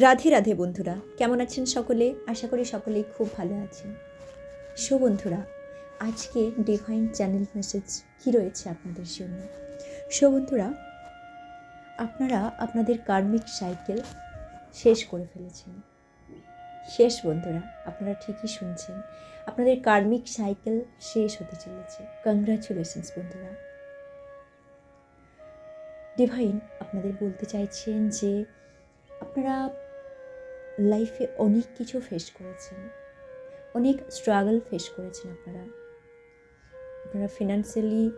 রাধে রাধে বন্ধুরা, কেমন আছেন সকলে? আশা করি সকলেই খুব ভালো আছেন। সো বন্ধুরা, আজকে ডিভাইন চ্যানেল মেসেজ কী রয়েছে আপনাদের জন্য? সো বন্ধুরা, আপনারা আপনাদের কার্মিক সাইকেল শেষ করে ফেলেছেন। শেষ বন্ধুরা, আপনারা ঠিকই শুনছেন। আপনাদের কার্মিক সাইকেল শেষ হতে চলেছে। কংগ্রাচুলেশনস বন্ধুরা। ডিভাইন আপনাদের বলতে চাইছেন যে, আপনারা লাইফে অনেক কিছু ফেস করেছেন। অনেক স্ট্রাগল ফেস করেছেন আপনারা। আপনারা ফিনান্সিয়ালি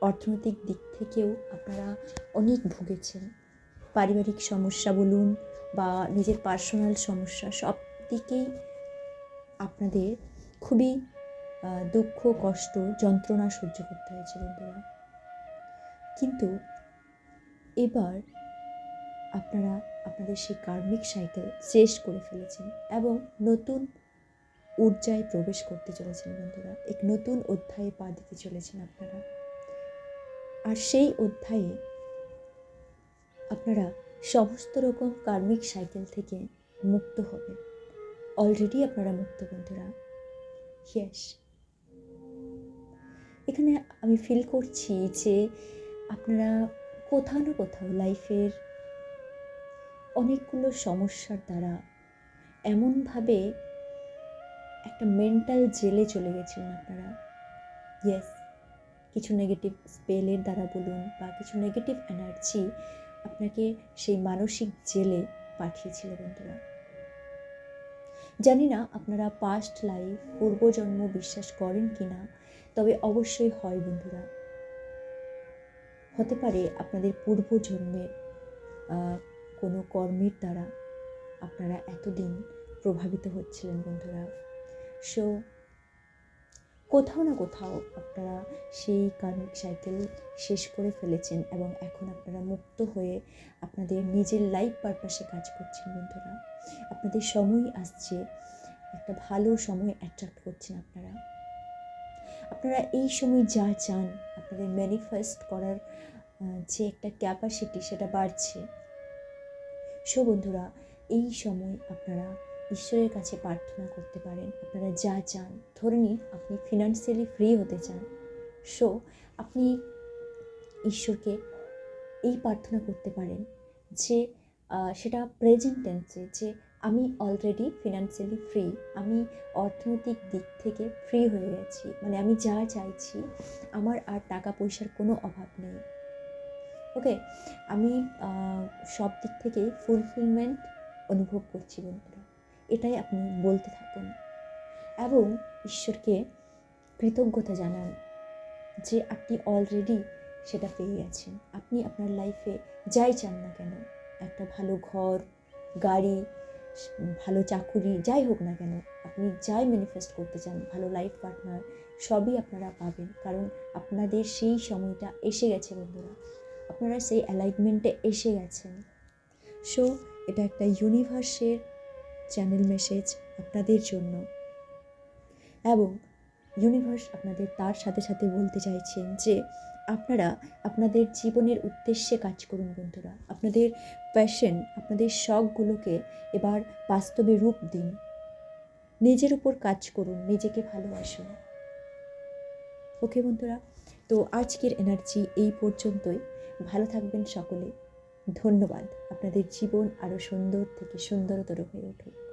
অর্থনৈতিক দিক থেকেও আপনারা অনেক ভুগেছেন। পারিবারিক সমস্যা বলুন বা নিজের পার্সোনাল সমস্যা, সব দিকেই আপনাদের খুবই দুঃখ, কষ্ট, যন্ত্রণা সহ্য করতে হয়েছে বন্ধুরা কিন্তু এবার আপনারা আপনাদের সেই কার্মিক সাইকেল শেষ করে ফেলেছেন এবং নতুন ঊর্জায় প্রবেশ করতে চলেছেন বন্ধুরা। এক নতুন অধ্যায়ে পা দিতে চলেছেন আপনারা। আর সেই অধ্যায়ে আপনারা সমস্ত রকম কার্মিক সাইকেল থেকে মুক্ত হবেন। অলরেডি আপনারা মুক্ত বন্ধুরা। ইয়েস এখানে আমি ফিল করছি যে আপনারা কোথাও না কোথাও লাইফের অনেকগুলো সমস্যার দ্বারা এমনভাবে একটা মেন্টাল জেলে চলে গেছিলেন আপনারা। ইয়েস কিছু নেগেটিভ স্পেলের দ্বারা বলুন বা কিছু নেগেটিভ এনার্জি আপনাকে সেই মানসিক জেলে পাঠিয়েছিল বন্ধুরা জানি না আপনারা পাস্ট লাইফ পূর্বজন্ম বিশ্বাস করেন কি না তবে অবশ্যই হয় বন্ধুরা। হতে পারে আপনাদের পূর্বজন্মের কোনো কর্মের দ্বারা আপনারা এতদিন প্রভাবিত হচ্ছিলেন বন্ধুরা। সো কোথাও না কোথাও আপনারা সেই কার্মিক সাইকেল শেষ করে ফেলেছেন এবং এখন আপনারা মুক্ত হয়ে আপনাদের নিজের লাইফ পারপাসে কাজ করছেন বন্ধুরা। আপনাদের সময় আসছে, একটা ভালো সময় অ্যাট্রাক্ট করছেন আপনারা। আপনারা এই সময় যা চান, আপনাদের ম্যানিফেস্ট করার যে একটা ক্যাপাসিটি সেটা বাড়ছে। সো বন্ধুরা, এই সময় আপনারা ঈশ্বরের কাছে প্রার্থনা করতে পারেন। আপনারা যা চান, ধরে নিন আপনি ফিনান্সিয়ালি ফ্রি হতে চান। সো আপনি ঈশ্বরকে এই প্রার্থনা করতে পারেন যে সেটা প্রেজেন্ট টেন্সে যে, আমি অলরেডি ফিনান্সিয়ালি ফ্রি আমি অর্থনৈতিক দিক থেকে ফ্রি হয়ে গেছি। মানে আমি যা চাইছি, আমার আর টাকা পয়সার কোনো অভাব নেই। ওকে আমি সব দিক থেকেই ফুলফিলমেন্ট অনুভব করছি বন্ধুরা। এটাই আপনি বলতে থাকুন। এবং ঈশ্বরকে কৃতজ্ঞতা জানান যে আপনি অলরেডি সেটা পেয়ে গেছেন আপনি আপনার লাইফে যাই চান না কেন, একটা ভালো ঘর, গাড়ি, ভালো চাকুরি, যাই হোক না কেন, আপনি যাই ম্যানিফেস্ট করতে চান, ভালো লাইফ পার্টনার সবই আপনারা পাবেন। কারণ আপনাদের সেই সময়টা এসে গেছে বন্ধুরা। আপনারা সেই অ্যালাইনমেন্টে এসে গেছেন। সো এটা একটা ইউনিভার্সের চ্যানেল মেসেজ আপনাদের জন্য। এবং ইউনিভার্স আপনাদের তার সাথে সাথে বলতে চাইছেন যে, আপনারা আপনাদের জীবনের উদ্দেশ্যে কাজ করুন বন্ধুরা। আপনাদের প্যাশন আপনাদের শখগুলোকে এবার বাস্তবে রূপ দিন। নিজের উপর কাজ করুন, নিজেকে ভালোবাসুন। ওকে বন্ধুরা, তো আজকের এনার্জি এই পর্যন্তই। ভালো থাকবেন সকলে। ধন্যবাদ। আপনাদের জীবন আরও সুন্দর থেকে সুন্দরতর হয়ে উঠুক।